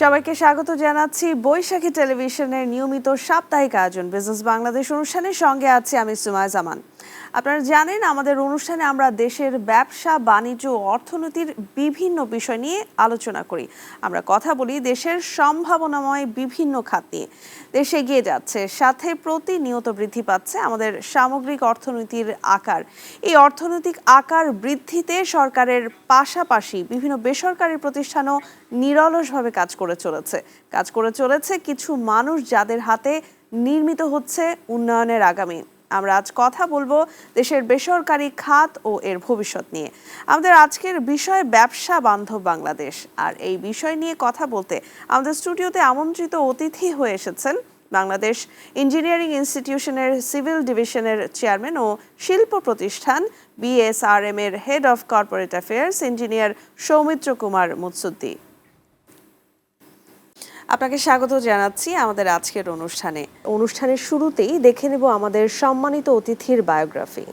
সবাইকে স্বাগত জানাচ্ছি বৈশাখী টেলিভিশনের নিয়মিত সাপ্তাহিক আয়োজন। বিজনেস বাংলাদেশ অনুষ্ঠানের সঙ্গে আছি আমি সুমায় জামান। আপনারা জানেন, আমাদের অনুষ্ঠানে আমরা দেশের ব্যবসা, বাণিজ্য অর্থনীতির বিভিন্ন বিষয় নিয়ে আলোচনা করি। আমরা কথা বলি দেশের সম্ভাবনাময় বিভিন্ন খাত নিয়ে। দেশ এগিয়ে যাচ্ছে, সাথে প্রতিনিয়ত বৃদ্ধি পাচ্ছে আমাদের সামগ্রিক অর্থনীতির আকার। এই অর্থনৈতিক আকার বৃদ্ধিতে সরকারের পাশাপাশি বিভিন্ন বেসরকারি প্রতিষ্ঠানও নিরলসভাবে কাজ করে চলেছে। কাজ করে চলেছে কিছু মানুষ যাদের হাতে নির্মিত হচ্ছে উন্নয়নের আগামী। আমরা আজ কথা বলব দেশের বেসরকারি খাত ও এর ভবিষ্যৎ নিয়ে। আমাদের আজকের বিষয় ব্যবসা বান্ধব বাংলাদেশ। আর এই বিষয় নিয়ে কথা বলতে আমাদের স্টুডিওতে আমন্ত্রিত অতিথি হয়ে এসেছেন বাংলাদেশ ইঞ্জিনিয়ারিং ইনস্টিটিউশনের সিভিল ডিভিশনের চেয়ারম্যান ও শিল্প প্রতিষ্ঠান বিএসআরএম এর head of corporate affairs engineer Soumitra Kumar Mutsuddi. আপনাকে স্বাগত জানাচ্ছি আমাদের আজকের অনুষ্ঠানে। অনুষ্ঠানের শুরুতেই দেখে নেব আমাদের সম্মানিত অতিথির বায়োগ্রাফি।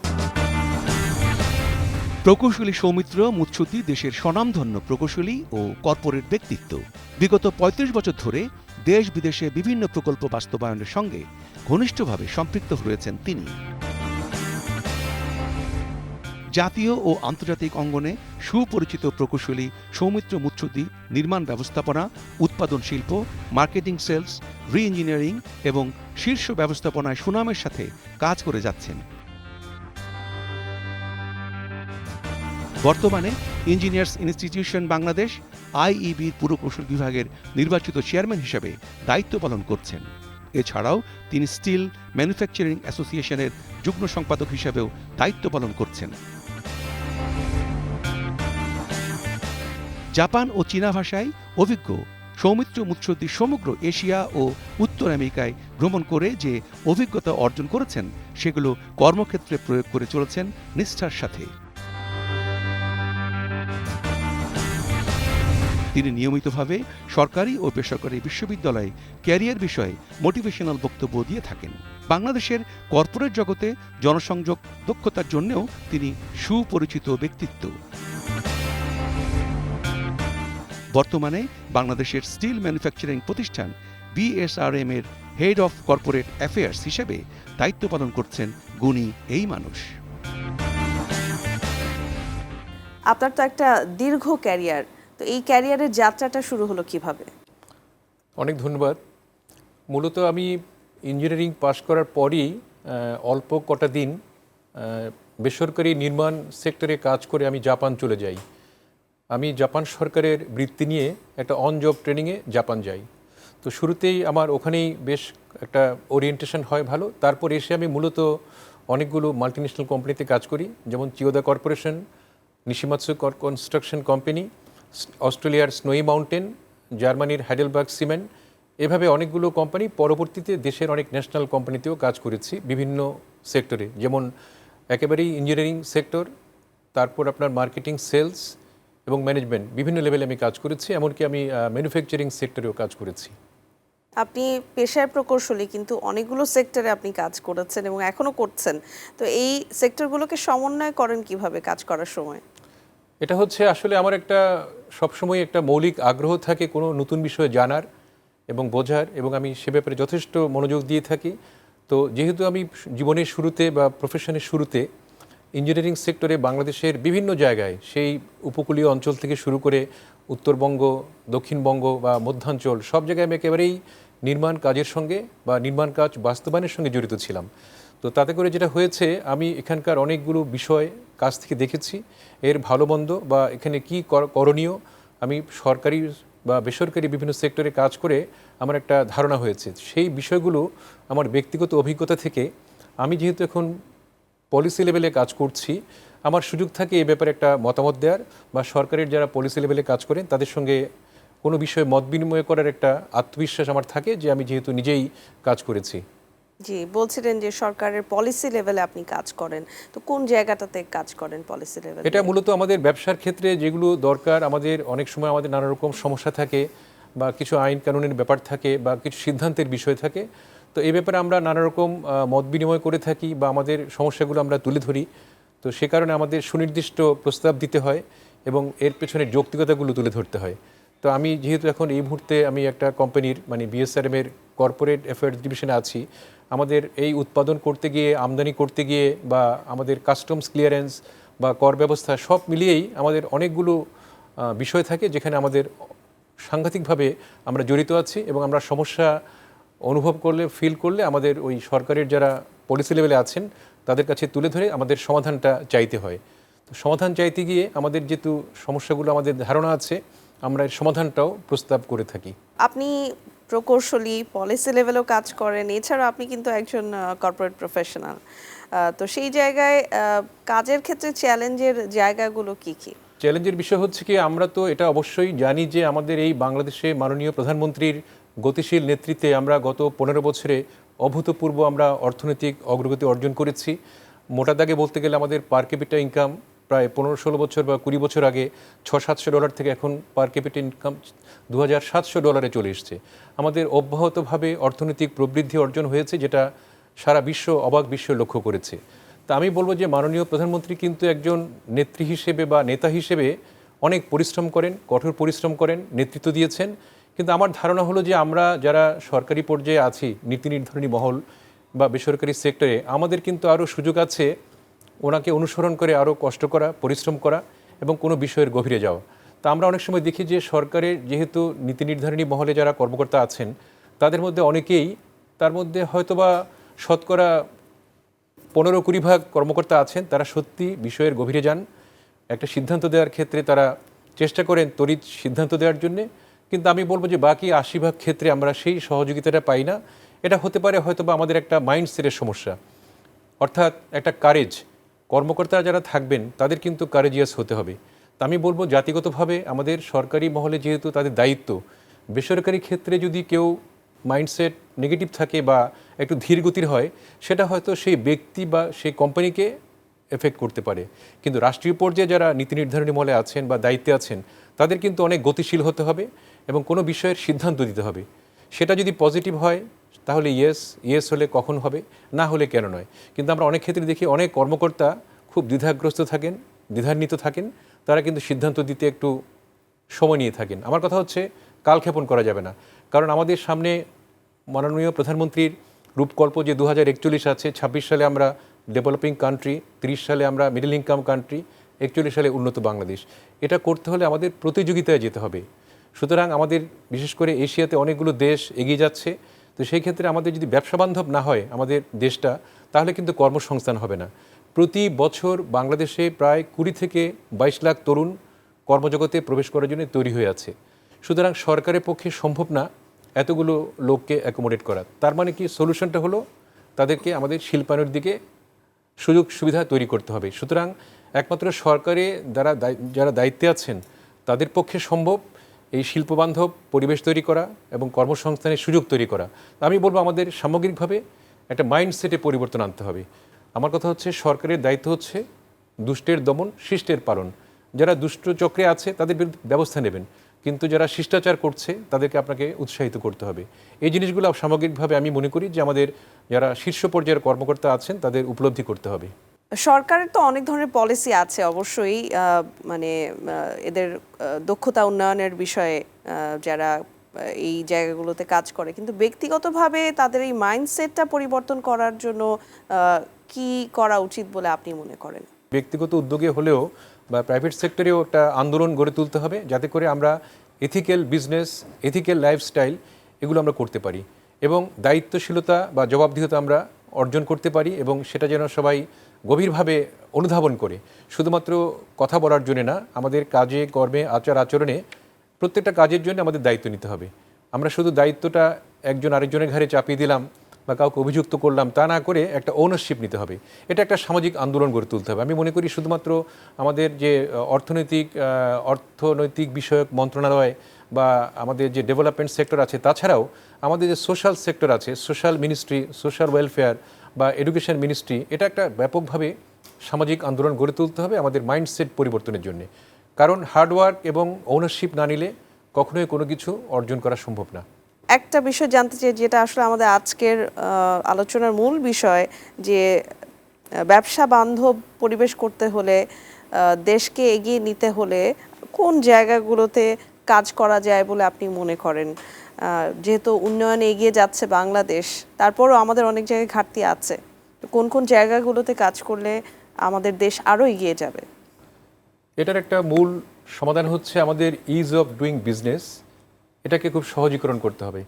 প্রকৌশলী সৌমিত্র মুচ্ছুতি দেশের স্বনামধন্য প্রকৌশলী ও কর্পোরেট ব্যক্তিত্ব। বিগত ৩৫ বছর ধরে দেশ বিদেশে বিভিন্ন প্রকল্প বাস্তবায়নের সঙ্গে ঘনিষ্ঠভাবে সম্পৃক্ত হয়েছেন তিনি। জাতীয় ও আন্তর্জাতিক অঙ্গনে সুপরিচিত প্রকৌশলী সৌমিত্র মুচ্ছুতি নির্মাণ ব্যবস্থাপনা, উৎপাদন শিল্প, মার্কেটিং সেলস রি ইঞ্জিনিয়ারিং এবং শীর্ষ ব্যবস্থাপনায় সুনামের সাথে কাজ করে যাচ্ছেন। বর্তমানে ইঞ্জিনিয়ার্স ইনস্টিটিউশন বাংলাদেশ আইইবির পুরকৌশল বিভাগের নির্বাচিত চেয়ারম্যান হিসেবে দায়িত্ব পালন করছেন। এছাড়াও তিনি স্টিল ম্যানুফ্যাকচারিং অ্যাসোসিয়েশনের যুগ্ম সম্পাদক হিসেবেও দায়িত্ব পালন করছেন। জাপান ও চীনা ভাষায় অভিজ্ঞ সৌমিত্র মুৎসদ্দি সমগ্র এশিয়া ও উত্তর আমেরিকায় ভ্রমণ করে যে অভিজ্ঞতা অর্জন করেছেন, সেগুলো কর্মক্ষেত্রে প্রয়োগ করে চলেছেন নিষ্ঠার সাথে। তিনি নিয়মিতভাবে সরকারি ও বেসরকারি বিশ্ববিদ্যালয়ে ক্যারিয়ার বিষয়ে মোটিভেশনাল বক্তব্য দিয়ে থাকেন। বাংলাদেশের কর্পোরেট জগতে জনসংযোগ দক্ষতার জন্যও তিনি সুপরিচিত ব্যক্তিত্ব। বর্তমানে বাংলাদেশের স্টিল ম্যানুফ্যাকচারিং প্রতিষ্ঠান বিএসআরএম এর হেড অফ কর্পোরেট অ্যাফেয়ার্স হিসেবে দায়িত্ব পালন করছেন গুণী এই মানুষ। আপনার তো একটা দীর্ঘ ক্যারিয়ার তো এই ক্যারিয়ারের যাত্রাটা শুরু হলো কীভাবে? অনেক ধন্যবাদ। মূলত আমি ইঞ্জিনিয়ারিং পাশ করার পরই অল্প কটা দিন বেসরকারি নির্মাণ সেক্টরে কাজ করে আমি জাপান চলে যাই। আমি জাপান সরকারের বৃত্তি নিয়ে একটা অন জব ট্রেনিংয়ে জাপান যাই। তো শুরুতেই আমার ওখানেই বেশ একটা ওরিয়েন্টেশন হয় ভালো। তারপর এসে আমি মূলত অনেকগুলো মাল্টিন্যাশনাল কোম্পানিতে কাজ করি, যেমন Chiyoda Corporation Nishimatsu Construction company অস্ট্রেলিয়ার স্নোই মাউন্টেন জার্মানির হাইডেলবার্গ সিমেন্ট এভাবে অনেকগুলো কোম্পানি পরবর্তীতে দেশের অনেক ন্যাশনাল কোম্পানিতেও কাজ করেছি বিভিন্ন সেক্টরে যেমন একেবারেই ইঞ্জিনিয়ারিং সেক্টর তারপর আপনার মার্কেটিং সেলস এবং ম্যানেজমেন্ট বিভিন্ন লেভেলে আমি কাজ করেছি এমনকি আমি ম্যানুফ্যাকচারিং সেক্টরেও কাজ করেছি। আপনি পেশায় প্রকৌশলী কিন্তু অনেকগুলো সেক্টরে আপনি কাজ করেছেন এবং এখনও করছেন। তো এই সেক্টরগুলোকে সমন্বয় করেন কীভাবে কাজ করার সময়? এটা হচ্ছে আসলে আমার একটা সবসময় একটা মৌলিক আগ্রহ থাকে কোনো নতুন বিষয়ে জানার এবং বোঝার এবং আমি সে ব্যাপারে যথেষ্ট মনোযোগ দিয়ে থাকি। তো যেহেতু আমি জীবনের শুরুতে বা প্রফেশনের শুরুতে ইঞ্জিনিয়ারিং সেক্টরে বাংলাদেশের বিভিন্ন জায়গায় সেই উপকূলীয় অঞ্চল থেকে শুরু করে উত্তরবঙ্গ, দক্ষিণবঙ্গ বা মধ্যাঞ্চল সব জায়গায় আমি একেবারেই নির্মাণ কাজের সঙ্গে বা নির্মাণ কাজ বাস্তবায়নের সঙ্গে জড়িত ছিলাম। তো তাতে করে যেটা হয়েছে, আমি এখানকার অনেকগুলো বিষয় কাজ থেকে দেখেছি। এর ভালো মন্দ বা এখানে কি কর- করণীয়, আমি সরকারি বা বেসরকারি বিভিন্ন সেক্টরে কাজ করে আমার একটা ধারণা হয়েছে। সেই বিষয়গুলো আমার ব্যক্তিগত অভিজ্ঞতা থেকে আমি যেহেতু এখন পলিসি লেভেলে কাজ করছি। আমার সুযোগ থাকে এ ব্যাপারে একটা মতামত দেওয়ার বা সরকারের যারা পলিসি লেভেলে কাজ করেন তাদের সঙ্গে কোনো বিষয়ে মত বিনিময় করার একটা আত্মবিশ্বাস আমার থাকে যে আমি যেহেতু নিজেই কাজ করেছি। জি বলছিলেন যে সরকারের পলিসি লেভেলে আপনি কাজ করেন। তো কোন জায়গাটাতে কাজ করেন পলিসি লেভেলে এটা মূলত আমাদের ব্যবসার ক্ষেত্রে যেগুলো দরকার আমাদের অনেক সময় আমাদের নানা রকম সমস্যা থাকে বা কিছু আইন কানুনের ব্যাপার থাকে বা কিছু সিদ্ধান্তের বিষয় থাকে। তো এই ব্যাপারে আমরা নানা রকম মত বিনিময় করে থাকি বা আমাদের সমস্যাগুলো আমরা তুলে ধরি। তো সে কারণে আমাদের সুনির্দিষ্ট প্রস্তাব দিতে হয় এবং এর পেছনে যৌক্তিকতাগুলো তুলে ধরতে হয়। তো আমি যেহেতু এখন এই মুহূর্তে আমি একটা কোম্পানির মানে বিএসআরএম এর কর্পোরেট অ্যাফেয়ার্স ডিভিশনে আছি, আমাদের এই উৎপাদন করতে গিয়ে, আমদানি করতে গিয়ে বা আমাদের কাস্টমস ক্লিয়ারেন্স বা কর ব্যবস্থা সব মিলিয়েই আমাদের অনেকগুলো বিষয় থাকে যেখানে আমাদের সাংঘাতিকভাবে আমরা জড়িত আছি এবং আমরা সমস্যা অনুভব করলে ফিল করলে আমাদের ওই সরকারের যারা পলিসি লেভেলে আছেন তাদের কাছে তুলে ধরে আমাদের সমাধানটা চাইতে হয়। তো সমাধান চাইতে গিয়ে আমাদের যেহেতু সমস্যাগুলো আমাদের ধারণা আছে আমরা এর সমাধানটাও প্রস্তাব করে থাকি। আপনি প্রকৌশলী পলিসি লেভেলেও কাজ করেন এছাড়া আপনি কিন্তু একজন কর্পোরেট প্রফেশনাল তো সেই জায়গায় কাজের ক্ষেত্রে চ্যালেঞ্জের জায়গাগুলো কি কি? চ্যালেঞ্জের বিষয় হচ্ছে কি আমরা তো এটা অবশ্যই জানি যে আমাদের এই বাংলাদেশে মাননীয় প্রধানমন্ত্রীর গতিশীল নেতৃত্বে আমরা গত পনেরো বছরে অভূতপূর্ব আমরা অর্থনৈতিক অগ্রগতি অর্জন করেছি। মোটা দাগে বলতে গেলে আমাদের পার ক্যাপিটা ইনকাম প্রায় পনেরো ষোলো বছর বা কুড়ি বছর আগে ছ সাতশো ডলার থেকে এখন পার ক্যাপিটা ইনকাম দু হাজার সাতশো ডলারে চলে এসছে। আমাদের অব্যাহতভাবে অর্থনৈতিক প্রবৃদ্ধি অর্জন হয়েছে, যেটা সারা বিশ্ব অবাক বিশ্ব লক্ষ্য করেছে। তা আমি বলব যে মাননীয় প্রধানমন্ত্রী কিন্তু একজন নেত্রী হিসেবে বা নেতা হিসেবে অনেক পরিশ্রম করেন, কঠোর পরিশ্রম করেন, নেতৃত্ব দিয়েছেন। কিন্তু আমার ধারণা হলো যে আমরা যারা সরকারি পর্যায়ে আছি, নীতি নির্ধারণী মহল বা বেসরকারি সেক্টরে, আমাদের কিন্তু আরও সুযোগ আছে ওনাকে অনুসরণ করে আরও কষ্ট করা, পরিশ্রম করা এবং কোনো বিষয়ের গভীরে যাওয়া। তা আমরা অনেক সময় দেখি যে সরকারের যেহেতু নীতি নির্ধারণী মহলে যারা কর্মকর্তা আছেন, তাদের মধ্যে অনেকেই তার মধ্যে হয়তোবা শতকরা পনেরো কুড়ি ভাগ কর্মকর্তা আছেন, তারা সত্যি বিষয়ের গভীরে যান। একটা সিদ্ধান্ত দেওয়ার ক্ষেত্রে তারা চেষ্টা করেন তড়িৎ সিদ্ধান্ত দেওয়ার জন্যে। কিন্তু আমি বলব যে বাকি আশি ভাগ ক্ষেত্রে আমরা সেই সহযোগিতাটা পাই না। এটা হতে পারে হয়তো বা আমাদের একটা মাইন্ডসেটের সমস্যা। অর্থাৎ একটা কারেজ কর্মকর্তারা যারা থাকবেন, তাদের কিন্তু কারেজিয়াস হতে হবে। তা আমি বলব জাতিগতভাবে আমাদের সরকারি মহলে যেহেতু তাদের দায়িত্ব, বেসরকারি ক্ষেত্রে যদি কেউ মাইন্ডসেট নেগেটিভ থাকে বা একটু ধীর গতির হয়, সেটা হয়তো সেই ব্যক্তি বা সেই কোম্পানিকে এফেক্ট করতে পারে। কিন্তু রাষ্ট্রীয় পর্যায়ে যারা নীতি নির্ধারণী মহলে আছেন বা দায়িত্বে আছেন, তাদের কিন্তু অনেক গতিশীল হতে হবে। এবং কোনো বিষয়ের সিদ্ধান্ত দিতে হবে। সেটা যদি পজিটিভ হয়, তাহলে ইয়েস ইয়েস হলে কখন হবে, না হলে কেন নয়। কিন্তু আমরা অনেক ক্ষেত্রে দেখি অনেক কর্মকর্তা খুব দ্বিধাগ্রস্ত থাকেন, দ্বিধান্বিত থাকেন, তারা কিন্তু সিদ্ধান্ত দিতে একটু সময় নিয়ে থাকেন। আমার কথা হচ্ছে, কালক্ষেপণ করা যাবে না। কারণ আমাদের সামনে মাননীয় প্রধানমন্ত্রীর রূপকল্প যে দু একচল্লিশ আছে, ছাব্বিশ সালে আমরা ডেভেলপিং কান্ট্রি তিরিশ সালে আমরা মিডল ইনকাম কান্ট্রি একচল্লিশ সালে উন্নত বাংলাদেশ। এটা করতে হলে আমাদের প্রতিযোগিতায় যেতে হবে। সুতরাং আমাদের, বিশেষ করে এশিয়াতে অনেকগুলো দেশ এগিয়ে যাচ্ছে, তো সেই ক্ষেত্রে আমাদের যদি ব্যবসা বান্ধব না হয় আমাদের দেশটা, তাহলে কিন্তু কর্মসংস্থান হবে না। প্রতি বছর বাংলাদেশে প্রায় কুড়ি থেকে বাইশ লাখ তরুণ কর্মজগতে প্রবেশ করার জন্য তৈরি হয়ে আছে। সুতরাং সরকারের পক্ষে সম্ভব না এতগুলো লোককে অ্যাকোমোডেট করা। তার মানে কি? সলিউশনটা হলো তাদেরকে আমাদের শিল্পায়নের দিকে সুযোগ সুবিধা তৈরি করতে হবে। সুতরাং একমাত্র সরকারে যারা যারা দায়িত্বে আছেন, তাদের পক্ষে সম্ভব এই শিল্পবান্ধব পরিবেশ তৈরি করা এবং কর্মসংস্থানের সুযোগ তৈরি করা। আমি বলব আমাদের সামগ্রিকভাবে একটা মাইন্ডসেটে পরিবর্তন আনতে হবে। আমার কথা হচ্ছে সরকারের দায়িত্ব হচ্ছে দুষ্টের দমন, শিষ্টের পালন। যারা দুষ্ট চক্রে আছে, তাদের বিরুদ্ধে ব্যবস্থা নেবেন। কিন্তু যারা শিষ্টাচার করছে, তাদেরকে আপনাকে উৎসাহিত করতে হবে। এই জিনিসগুলো সামগ্রিকভাবে আমি মনে করি যে আমাদের যারা শীর্ষ পর্যায়ের কর্মকর্তা আছেন, তাদের উপলব্ধি করতে হবে। সরকারের তো অনেক ধরনের পলিসি আছে অবশ্যই মানে এদের দক্ষতা উন্নয়নের বিষয়ে যারা এই জায়গাগুলোতে কাজ করে। কিন্তু ব্যক্তিগতভাবে তাদের এই মাইন্ডসেটটা পরিবর্তন করার জন্য কি করা উচিত বলে আপনি মনে করেন? ব্যক্তিগত উদ্যোগে হলেও বা প্রাইভেট সেক্টরেও একটা আন্দোলন গড়ে তুলতে হবে, যাতে করে আমরা এথিক্যাল বিজনেস এথিক্যাল লাইফস্টাইল এগুলো আমরা করতে পারি। এবং দায়িত্বশীলতা বা জবাবদিহিতা আমরা অর্জন করতে পারি এবং সেটা যেন সবাই গভীরভাবে অনুধাবন করে। শুধুমাত্র কথা বলার জন্য না, আমাদের কাজে, কর্মে, আচার আচরণে প্রত্যেকটা কাজের জন্য আমাদের দায়িত্ব নিতে হবে। আমরা শুধু দায়িত্বটা একজন আরেকজনের ঘাড়ে চাপিয়ে দিলাম বা কাউকে অভিযুক্ত করলাম, তা না করে একটা ওনারশিপ নিতে হবে। এটা একটা সামাজিক আন্দোলন গড়ে তুলতে হবে। আমি মনে করি শুধুমাত্র আমাদের যে অর্থনৈতিক অর্থনৈতিক বিষয়ক মন্ত্রণালয় বা আমাদের যে ডেভেলপমেন্ট সেক্টর আছে, তাছাড়াও আমাদের যে সোশ্যাল সেক্টর আছে সোশ্যাল মিনিস্ট্রি সোশ্যাল ওয়েলফেয়ার বা এডুকেশন মিনিস্ট্রি এটা একটা ব্যাপকভাবে সামাজিক আন্দোলন গড়ে তুলতে হবে আমাদের মাইন্ডসেট পরিবর্তনের জন্য। কারণ হার্ডওয়ার্ক এবং ওনারশিপ না নিলে কখনোই কোনো কিছু অর্জন করা সম্ভব না। একটা বিষয় জানতে চাই, যেটা আসলে আমাদের আজকের আলোচনার মূল বিষয়, যে ব্যবসা বান্ধব পরিবেশ করতে হলে দেশকে এগিয়ে নিতে হলে কোন জায়গাগুলোতে কাজ করা যায় বলে আপনি মনে করেন? যেহেতু উন্নয়নে এগিয়ে যাচ্ছে বাংলাদেশ, তারপরও আমাদের অনেক জায়গায় ঘাটতি আছে। তো কোন কোন জায়গাগুলোতে কাজ করলে আমাদের দেশ আরও এগিয়ে যাবে? এটার একটা মূল সমাধান হচ্ছে আমাদের ইজ অফ ডুইং বিজনেস এটাকে খুব সহজীকরণ করতে হবে।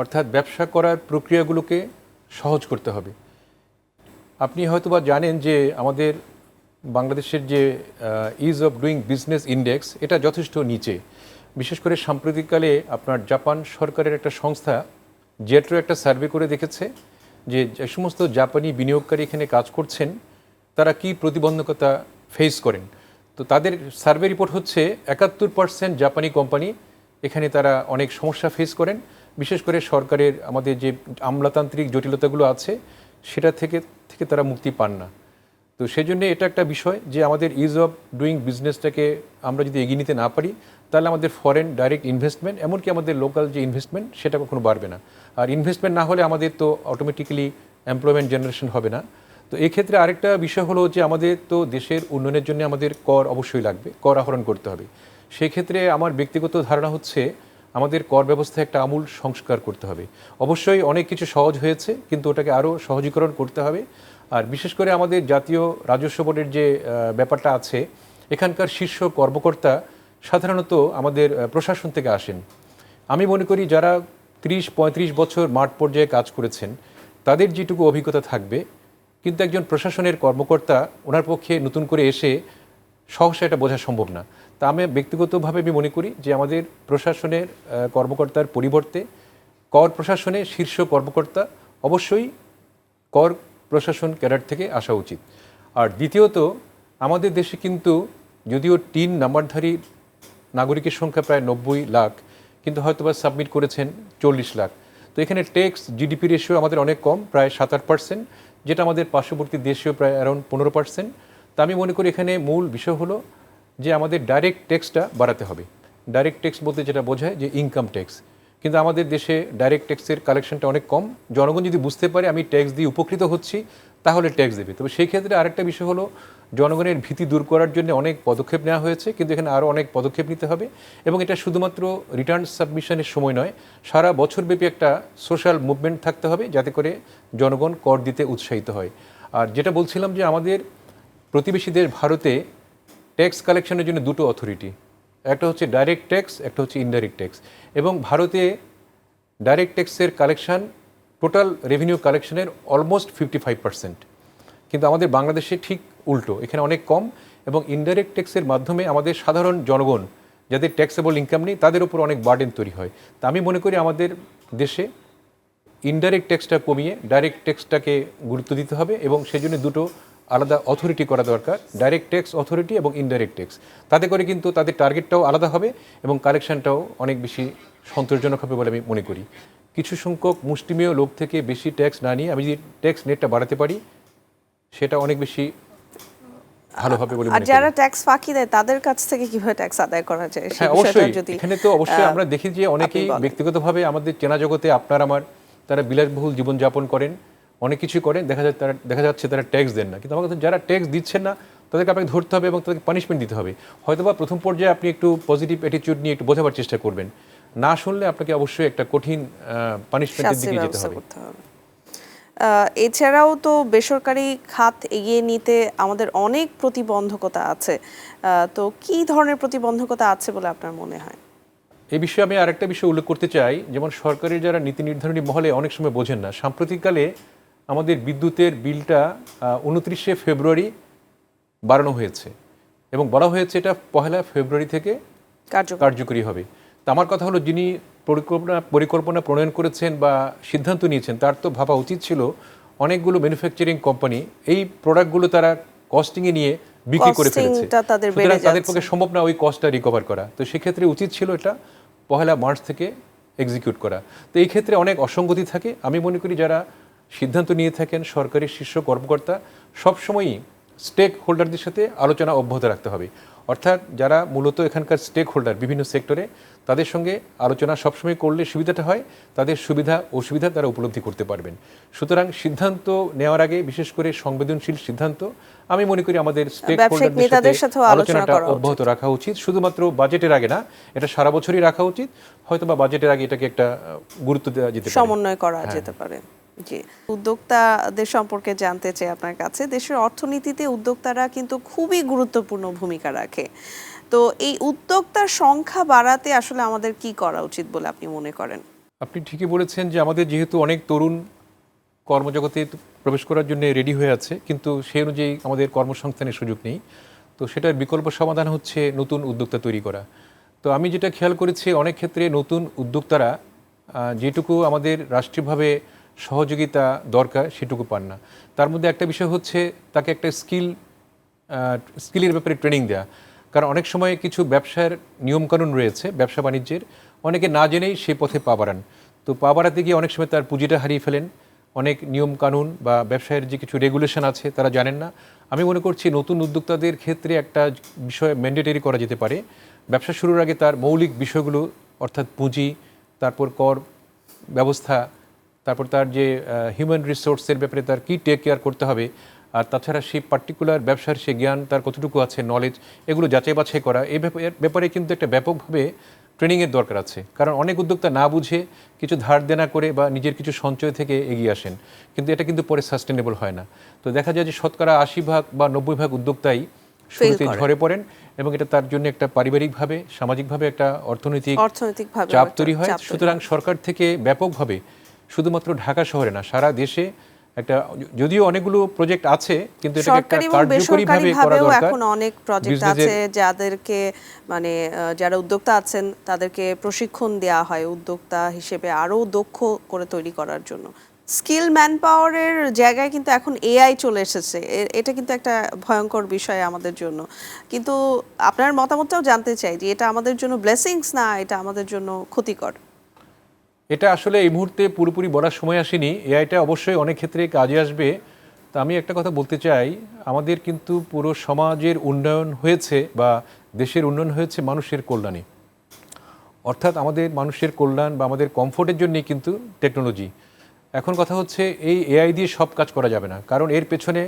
অর্থাৎ ব্যবসা করার প্রক্রিয়াগুলোকে সহজ করতে হবে। আপনি হয়তোবা জানেন যে আমাদের বাংলাদেশের যে ease of doing business index এটা যথেষ্ট নিচে। বিশেষ করে সাম্প্রতিককালে আপনার জাপান সরকারের একটা সংস্থা জেট্রো একটা সার্ভে করে দেখেছে যে যে সমস্ত জাপানি বিনিয়োগকারী এখানে কাজ করছেন, তারা কি প্রতিবন্ধকতা ফেস করেন। তো তাদের সার্ভে রিপোর্ট হচ্ছে একাত্তর পার্সেন্ট জাপানি কোম্পানি এখানে তারা অনেক সমস্যা ফেস করেন। বিশেষ করে সরকারের আমাদের যে আমলাতান্ত্রিক জটিলতাগুলো আছে, সেটা থেকে থেকে তারা মুক্তি পান না। তো সেই জন্য এটা একটা বিষয় যে আমাদের ইজ অফ ডুইং বিজনেসটাকে আমরা যদি এগিয়ে নিতে না পারি তাহলে আমাদের ফরেন ডাইরেক্ট ইনভেস্টমেন্ট এমনকি আমাদের লোকাল যে ইনভেস্টমেন্ট সেটা কখনো বাড়বে না। আর ইনভেস্টমেন্ট না হলে আমাদের তো অটোমেটিক্যালি এমপ্লয়মেন্ট জেনারেশন হবে না। তো এক্ষেত্রে আরেকটা বিষয় হলো যে আমাদের তো দেশের উন্নয়নের জন্য আমাদের কর অবশ্যই লাগবে, কর আহরণ করতে হবে। সেক্ষেত্রে আমার ব্যক্তিগত ধারণা হচ্ছে আমাদের কর ব্যবস্থায় একটা আমূল সংস্কার করতে হবে। অবশ্যই অনেক কিছু সহজ হয়েছে, কিন্তু ওটাকে আরও সহজীকরণ করতে হবে। আর বিশেষ করে আমাদের জাতীয় রাজস্ব বোর্ডের যে ব্যাপারটা আছে, এখানকার শীর্ষ কর্মকর্তা সাধারণত আমাদের প্রশাসন থেকে আসেন। আমি মনে করি যারা ত্রিশ, পঁয়ত্রিশ বছর মাঠ পর্যায়ে কাজ করেছেন, তাদের যেটুকু অভিজ্ঞতা থাকবে, কিন্তু একজন প্রশাসনের কর্মকর্তা ওনার পক্ষে নতুন করে এসে সহসা এটা বোঝা সম্ভব না। তা আমি ব্যক্তিগতভাবে আমি মনে করি যে আমাদের প্রশাসনের কর্মকর্তার পরিবর্তে কর প্রশাসনে শীর্ষ কর্মকর্তা অবশ্যই কর প্রশাসন ক্যাডার থেকে আসা উচিত। আর দ্বিতীয়ত, আমাদের দেশে কিন্তু যদিও টিন নাম্বারধারী নাগরিকের সংখ্যা প্রায় নব্বই লাখ, কিন্তু হয়তোবা সাবমিট করেছেন চল্লিশ লাখ। তো এখানে ট্যাক্স জিডিপি রেশিও আমাদের অনেক কম, প্রায় সাত আট পার্সেন্ট যেটা আমাদের পার্শ্ববর্তী দেশেও প্রায় অ্যারাউন্ড পনেরো পার্সেন্ট তা আমি মনে করি এখানে মূল বিষয় হলো যে আমাদের ডাইরেক্ট ট্যাক্সটা বাড়াতে হবে। ডাইরেক্ট ট্যাক্স বলতে যেটা বোঝায় যে ইনকাম ট্যাক্স কিন্তু আমাদের দেশে ডাইরেক্ট ট্যাক্সের কালেকশনটা অনেক কম। জনগণ যদি বুঝতে পারে আমি ট্যাক্স দিয়ে উপকৃত হচ্ছি, তাহলে ট্যাক্স দেবে। তবে সেই ক্ষেত্রে আরেকটা বিষয় হলো জনগণের ভীতি দূর করার জন্য অনেক পদক্ষেপ নেওয়া হয়েছে, কিন্তু এখানে আরও অনেক পদক্ষেপ নিতে হবে। এবং এটা শুধুমাত্র রিটার্ন সাবমিশনের সময় নয়, সারা বছরব্যাপী একটা সোশ্যাল মুভমেন্ট থাকতে হবে যাতে করে জনগণ কর দিতে উৎসাহিত হয়। আর যেটা বলছিলাম যে আমাদের প্রতিবেশী দেশ ভারতে ট্যাক্স কালেকশনের জন্য দুটো অথরিটি, একটা হচ্ছে ডাইরেক্ট ট্যাক্স, একটা হচ্ছে ইনডাইরেক্ট ট্যাক্স। এবং ভারতে ডাইরেক্ট ট্যাক্সের কালেকশন, টোটাল রেভিনিউ কালেকশনের অলমোস্ট ফিফটি ফাইভ পার্সেন্ট। কিন্তু আমাদের বাংলাদেশে ঠিক উল্টো, এখানে অনেক কম এবং ইনডাইরেক্ট ট্যাক্সের মাধ্যমে আমাদের সাধারণ জনগণ যাদের ট্যাক্সেবল ইনকাম নেই, তাদের উপর অনেক বার্ডেন তৈরি হয়। তা আমি মনে করি আমাদের দেশে ইনডাইরেক্ট ট্যাক্সটা কমিয়ে ডাইরেক্ট ট্যাক্সটাকে গুরুত্ব দিতে হবে এবং সেই জন্য দুটো আলাদা অথরিটি করা দরকার ডাইরেক্ট ট্যাক্স অথরিটি এবং ইনডাইরেক্ট ট্যাক্স তাতে করে কিন্তু তাদের টার্গেটটাও আলাদা হবে এবং কালেকশনটাও অনেক বেশি সন্তোষজনক হবে বলে আমি মনে করি। কিছু সংখ্যক মুষ্টিমেয় লোক থেকে বেশি ট্যাক্স না নিয়ে আমি যদি ট্যাক্স নেটটা বাড়াতে পারি, সেটা অনেক বেশি ভালো হবে বলে আর যারা ট্যাক্স ফাঁকি দেয় তাদের কাছ থেকে কীভাবে ট্যাক্স আদায় করা যায়? হ্যাঁ অবশ্যই। এখানে তো অবশ্যই আমরা দেখি যে অনেকেই ব্যক্তিগতভাবে আমাদের চেনা জগতে আপনার আমার তারা বিলাসবহুল জীবনযাপন করেন অনেক কিছু করেন দেখা যায় তারা দেখা যাচ্ছে তারা ট্যাক্স দেন না। কিন্তু আমার কাছে যারা ট্যাক্স দিচ্ছেন না তাদেরকে আপনাকে ধরতে হবে এবং তাদেরকে পানিশমেন্ট দিতে হবে। হয়তোবা প্রথম পর্যায়ে আপনি একটু পজিটিভ অ্যাটিটিউড নিয়ে একটু বোঝাবার চেষ্টা করবেন। না শুনলে আপনাকে অবশ্যই একটা কঠিন পানিশমেন্টের দিকে যেতে হবে। এছাড়াও তো বেসরকারি খাত এগিয়ে নিতে আমাদের অনেক প্রতিবন্ধকতা আছে। তো কি ধরনের প্রতিবন্ধকতা আছে বলে আপনার মনে হয়? এই বিষয়ে আমি আরেকটা বিষয় উল্লেখ করতে চাই। যেমন সরকারের যারা নীতি নির্ধারণী মহলে অনেক সময় বোঝেন না সাম্প্রতিককালে আমাদের বিদ্যুতের বিলটা উনত্রিশে ফেব্রুয়ারি বাড়ানো হয়েছে এবং বলা হয়েছে এটা পহেলা ফেব্রুয়ারি থেকে কার্যকর। কার্যকরী হবে। তা আমার কথা হলো যিনি পরিকল্পনা পরিকল্পনা প্রণয়ন করেছেন বা সিদ্ধান্ত নিয়েছেন তার তো ভাবা উচিত ছিল অনেকগুলো ম্যানুফ্যাকচারিং কোম্পানি এই প্রোডাক্টগুলো তারা কস্টিংয়ে নিয়ে বিক্রি করে ফেলেছে। তাদের সুতরাং তাদের পক্ষে সম্ভব না ওই কস্টটা রিকভার করা। তো সেক্ষেত্রে উচিত ছিল এটা পহেলা মার্চ থেকে এক্সিকিউট করা। তো এই ক্ষেত্রে অনেক অসঙ্গতি থাকে। আমি মনে করি যারা সিদ্ধান্ত নিয়ে থাকেন সরকারি শীর্ষ কর্মকর্তা সবসময়ই স্টেক হোল্ডারদের সাথে আলোচনা অব্যাহত রাখতে হবে। অর্থাৎ যারা মূলত এখানকার স্টেক হোল্ডার বিভিন্ন সেক্টরে তাদের সঙ্গে আলোচনা সবসময় করলে সুবিধাটা হয় তাদের সুবিধা অসুবিধা তারা উপলব্ধি করতে পারবেন। সুতরাং সিদ্ধান্ত নেওয়ার আগে বিশেষ করে সংবেদনশীল সিদ্ধান্ত আমি মনে করি আমাদের স্টেক হোল্ডারদের সাথে আলোচনাটা অব্যাহত রাখা উচিত। শুধুমাত্র বাজেটের আগে না এটা সারা বছরই রাখা উচিত। হয়তো বা বাজেটের আগে এটাকে একটা গুরুত্ব দেওয়া যেতে পারে। সমন্বয় করা হ্যাঁ। যেতে পারে। জি। উদ্যোক্তাদের সম্পর্কে জানতে চাই আপনার কাছে। দেশের অর্থনীতিতে উদ্যোক্তারা কিন্তু খুবই গুরুত্বপূর্ণ ভূমিকা রাখে। তো এই উদ্যোক্তার সংখ্যা বাড়াতে আসলে আমাদের কি করা উচিত বলে আপনি মনে করেন? আপনি ঠিকই বলেছেন যে আমাদের যেহেতু অনেক তরুণ কর্মজগতে প্রবেশ করার জন্য রেডি হয়ে আছে, কিন্তু সেই অনুযায়ী আমাদের কর্মসংস্থানের সুযোগ নেই। তো সেটার বিকল্প সমাধান হচ্ছে নতুন উদ্যোক্তা তৈরি করা। তো আমি যেটা খেয়াল করেছি, অনেক ক্ষেত্রে নতুন উদ্যোক্তারা যেটুকু আমাদের রাষ্ট্রীয়ভাবে সহযোগিতা দরকার সেটুকু পান না। তার মধ্যে একটা বিষয় হচ্ছে তাকে একটা স্কিল স্কিলের ব্যাপারে ট্রেনিং দেওয়া কারণ অনেক সময় কিছু ব্যবসার নিয়মকানুন রয়েছে, ব্যবসা বাণিজ্যের। অনেকে না জেনেই সে পথে পা বাড়ান। তো পা বাড়াতে গিয়ে অনেক সময় তার পুঁজিটা হারিয়ে ফেলেন। অনেক নিয়ম কানুন বা ব্যবসায়ের যে কিছু রেগুলেশন আছে তারা জানেন না। আমি মনে করছি নতুন উদ্যোক্তাদের ক্ষেত্রে একটা বিষয় ম্যান্ডেটরি করা যেতে পারে। ব্যবসা শুরুর আগে তার মৌলিক বিষয়গুলো, অর্থাৎ পুঁজি, তারপর কর ব্যবস্থা তারপর তার যে হিউম্যান রিসোর্সের ব্যাপারে তার কি টেক কেয়ার করতে হবে আর তাছাড়া সেই পার্টিকুলার ব্যবসার সে জ্ঞান তার কতটুকু আছে নলেজ এগুলো যাচাই বাছাই করা এই ব্যাপারে কিন্তু একটা ব্যাপকভাবে ট্রেনিংয়ের দরকার আছে। কারণ অনেক উদ্যোক্তা না বুঝে কিছু ধার দেনা করে বা নিজের কিছু সঞ্চয় থেকে এগিয়ে আসেন। কিন্তু এটা কিন্তু পরে সাস্টেনেবল হয় না। তো দেখা যায় যে শতকরা আশি ভাগ বা নব্বই ভাগ উদ্যোক্তাই শুরুতে ঝরে পড়েন এবং এটা তার জন্য একটা পারিবারিকভাবে সামাজিকভাবে একটা অর্থনৈতিক চাপ তৈরি হয়। সুতরাং সরকার থেকে ব্যাপকভাবে শুধুমাত্র ঢাকা শহরে না সারা দেশে একটা যদিও অনেকগুলো প্রজেক্ট আছে কিন্তু এটাকে একটা কার্যকরীভাবে করা দরকার। এখন অনেক প্রজেক্ট আছে যাদেরকে মানে যারা উদ্যোক্তা আছেন তাদেরকে প্রশিক্ষণ দেওয়া হয় উদ্যোক্তা হিসেবে আরও দক্ষ করে তৈরি করার জন্য। স্কিল ম্যান পাওয়ারের জায়গায় কিন্তু এখন এআই চলে এসেছে। এটা কিন্তু একটা ভয়ঙ্কর বিষয় আমাদের জন্য। কিন্তু আপনার মতামতটাও জানতে চাই যে এটা আমাদের জন্য ব্লেসিংস না এটা আমাদের জন্য ক্ষতিকর? এটা আসলে এই মুহূর্তে পুরোপুরি বলার সময় আসেনি। এআইটা অবশ্যই অনেক ক্ষেত্রে কাজে আসবে। তা আমি একটা কথা বলতে চাই, আমাদের কিন্তু পুরো সমাজের উন্নয়ন হয়েছে বা দেশের উন্নয়ন হয়েছে মানুষের কল্যাণে। অর্থাৎ আমাদের মানুষের কল্যাণ বা আমাদের কমফোর্টের জন্যই কিন্তু টেকনোলজি। এখন কথা হচ্ছে এই এআই দিয়ে সব কাজ করা যাবে না, কারণ এর পেছনে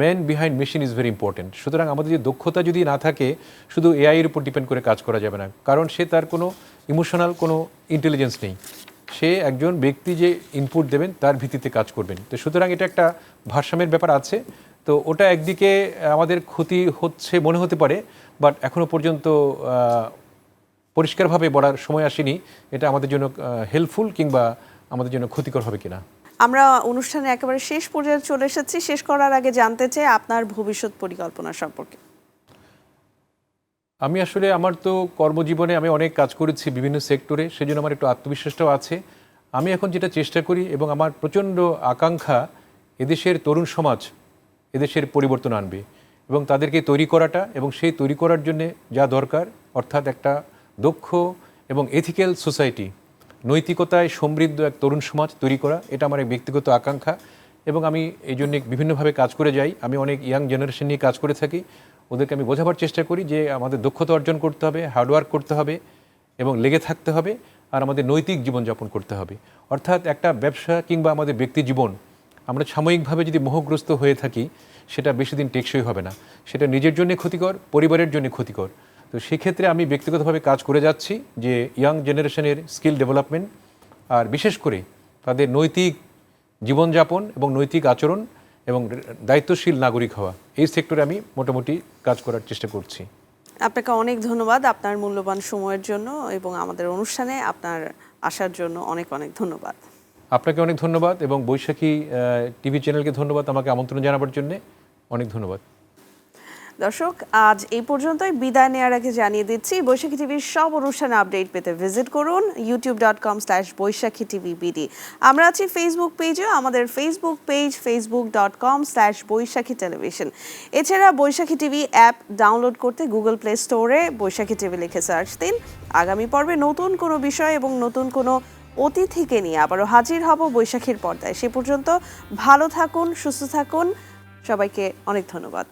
man behind machine is very important. সুতরাং আমাদের যে দক্ষতা যদি না থাকে, শুধু এআইয়ের উপর ডিপেন্ড করে কাজ করা যাবে না। কারণ সে তার কোনো ইমোশনাল কোনো ইন্টেলিজেন্স নেই। সে একজন ব্যক্তি যে ইনপুট দেবেন, তার ভিত্তিতে কাজ করবেন। তো সুতরাং এটা একটা ভারসাম্যের ব্যাপার আছে। তো ওটা একদিকে আমাদের ক্ষতি হচ্ছে, মনে হতে পারে বাট এখনও পর্যন্ত পরিষ্কারভাবে বলার সময় আসেনি। এটা আমাদের জন্য হেল্পফুল কিংবা আমাদের জন্য ক্ষতিকর হবে কিনা। আমরা অনুষ্ঠানে একেবারে শেষ পর্যায়ে চলে এসেছি। শেষ করার আগে জানতে চাই আপনার ভবিষ্যৎ পরিকল্পনা সম্পর্কে। আমি আসলে আমার তো কর্মজীবনে আমি অনেক কাজ করেছি বিভিন্ন সেক্টরে, সেজন্য আমার একটু আত্মবিশ্বাসটাও আছে। আমি এখন যেটা চেষ্টা করি এবং আমার প্রচণ্ড আকাঙ্ক্ষা এদেশের তরুণ সমাজ, এদেশের পরিবর্তন আনবে এবং তাদেরকে তৈরি করাটা এবং সেই তৈরি করার জন্য যা দরকার, অর্থাৎ একটা দক্ষ এবং এথিক্যাল সোসাইটি নৈতিকতায় সমৃদ্ধ এক তরুণ সমাজ তৈরি করা, এটা আমার এক ব্যক্তিগত আকাঙ্ক্ষা এবং আমি এই জন্য বিভিন্নভাবে কাজ করে যাই। আমি অনেক ইয়াং জেনারেশন নিয়ে কাজ করে থাকি। ওদেরকে আমি বোঝাবার চেষ্টা করি যে আমাদের দক্ষতা অর্জন করতে হবে হার্ডওয়ার্ক করতে হবে এবং লেগে থাকতে হবে আর আমাদের নৈতিক জীবনযাপন করতে হবে। অর্থাৎ একটা ব্যবসা কিংবা আমাদের ব্যক্তি জীবন, আমরা সাময়িকভাবে যদি মোহগ্রস্ত হয়ে থাকি, সেটা বেশি দিন টেকসই হবে না। সেটা নিজের জন্য ক্ষতিকর, পরিবারের জন্য ক্ষতিকর। তো সেক্ষেত্রে আমি ব্যক্তিগতভাবে কাজ করে যাচ্ছি যে ইয়াং জেনারেশনের স্কিল ডেভেলপমেন্ট আর বিশেষ করে তাদের নৈতিক জীবনযাপন এবং নৈতিক আচরণ এবং দায়িত্বশীল নাগরিক হওয়া। এই সেক্টরে আমি মোটামুটি কাজ করার চেষ্টা করছি। আপনাকে অনেক ধন্যবাদ আপনার মূল্যবান সময়ের জন্য এবং আমাদের অনুষ্ঠানে আপনার আসার জন্য অনেক অনেক ধন্যবাদ। আপনাকে অনেক ধন্যবাদ এবং বৈশাখী টিভি চ্যানেলকে ধন্যবাদ আমাকে আমন্ত্রণ জানাবার জন্য অনেক ধন্যবাদ। দর্শক, আজ এই পর্যন্তই বিদায় নেওয়ার আগে জানিয়ে দিচ্ছি, বৈশাখী টিভির সব অনুষ্ঠানে আপডেট পেতে ভিজিট করুন YouTube dot com slash Baishakhi TV BD. আমরা আছি ফেসবুক পেজেও আমাদের Facebook page Facebook dot com slash Baishakhi television এছাড়া বৈশাখী টিভি অ্যাপ ডাউনলোড করতে গুগল প্লে স্টোরে বৈশাখী টিভি লিখে সার্চ দিন। আগামী পর্বে নতুন কোনো বিষয় এবং নতুন কোনো অতিথিকে নিয়ে আবারও হাজির হব বৈশাখীর পর্দায়। সে পর্যন্ত ভালো থাকুন, সুস্থ থাকুন। সবাইকে অনেক ধন্যবাদ।